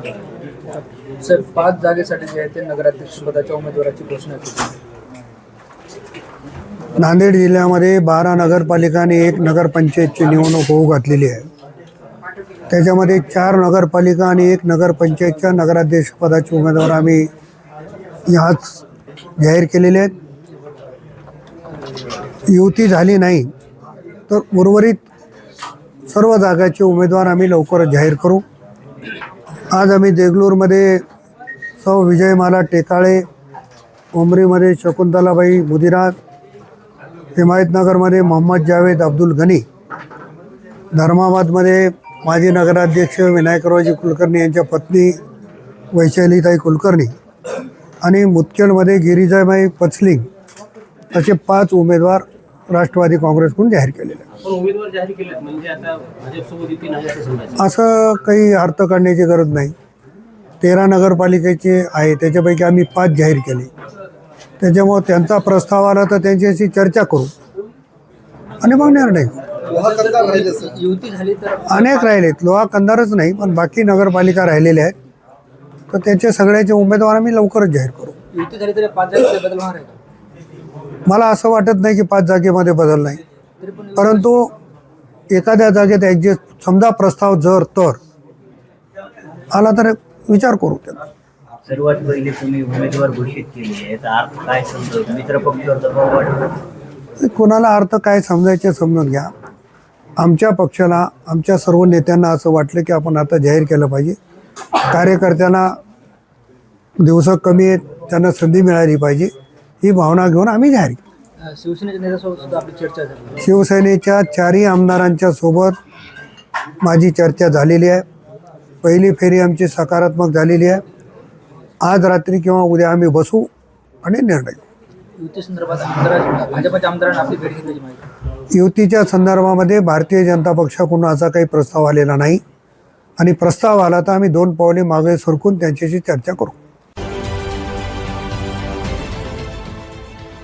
Sir पाच जागेसाठी जे आहे ते नगराध्यक्ष पदाच्या उमेदवाराची घोषणा केली. नांदेड जिल्ह्यामध्ये बारा नगरपालिका आणि एक नगरपंचायतची निवडणूक होऊ घातलेली आहे. त्याच्यामध्ये चार नगरपालिका आणि एक नगरपंचायतच्या नगराध्यक्षपदाचे उमेदवार आम्ही ह्याच जाहीर केलेले आहेत. युती झाली नाही तर उर्वरित सर्व जागाचे उमेदवार आम्ही लवकरच जाहीर करू. आज आम्ही देगलूरमध्ये सौ विजयमाला टेकाळे उमरीमध्ये शकुंतलाबाई मुदिराज हिमायतनगरमध्ये मोहम्मद जावेद अब्दुल गनी धर्माबादमध्ये माजी नगराध्यक्ष विनायकरावजी कुलकर्णी यांच्या पत्नी वैशालीताई कुलकर्णी आणि मुतखेडमध्ये गिरिजाबाई पचलिंग असे पाच उमेदवार राष्ट्रवादी काँग्रेसकडून जाहीर केलेले आहेत. पण उमेदवार जाहीर केले म्हणजे असं काही अर्थ काढण्याची गरज नाही. तेरा नगरपालिकेचे आहे त्याच्यापैकी आम्ही पाच जाहीर केले. त्याच्यामुळं त्यांचा प्रस्ताव आला तर त्यांच्याशी चर्चा करू. आणि मग निर्णय अनेक राहिलेत. लोहा कंदारच नाही पण बाकी नगरपालिका राहिलेल्या आहेत. तर त्याचे सगळ्याचे उमेदवार आम्ही लवकरच जाहीर करू. मला असं वाटत नाही की पाच जागेमध्ये बदल नाही. परंतु एखाद्या जागेत ॲडजस्ट समजा प्रस्ताव जर तर आला तर विचार करू त्याला. सर्वात पहिले तुम्ही उमेदवार घोषित केले अर्थ काय समजत मित्र पक्षावर दबाव वाढवला कोणाला अर्थ काय समजायचे समजून घ्या. आमच्या पक्षाला आमच्या सर्व नेत्यांना असं वाटलं की आपण आता जाहीर केलं पाहिजे. कार्यकर्त्यांना दिवस कमी आहेत त्यांना संधी मिळाली पाहिजे. ही भावना घेऊन आम्ही जाहीर केलं. शिवसेनेच्या नेत्यासोबत सुद्धा आपली चर्चा झाली. शिवसेनेच्या चारही आमदारांच्या सोबत माझी चर्चा झालेली आहे. पहिली फेरी आमची सकारात्मक झालेली आहे. आज रात्री किंवा उद्या आम्ही बसू आणि निर्णय घेऊ. युती संदर्भात आमदार भाजपच्या आमदारांनी आपली भेट घेतल्याची माहिती. युतीच्या संदर्भामध्ये भारतीय जनता पक्षाकडून असा काही प्रस्ताव आलेला नाही. आणि प्रस्ताव आला तर आम्ही दोन पावले मागे सरकून त्यांच्याशी चर्चा करू.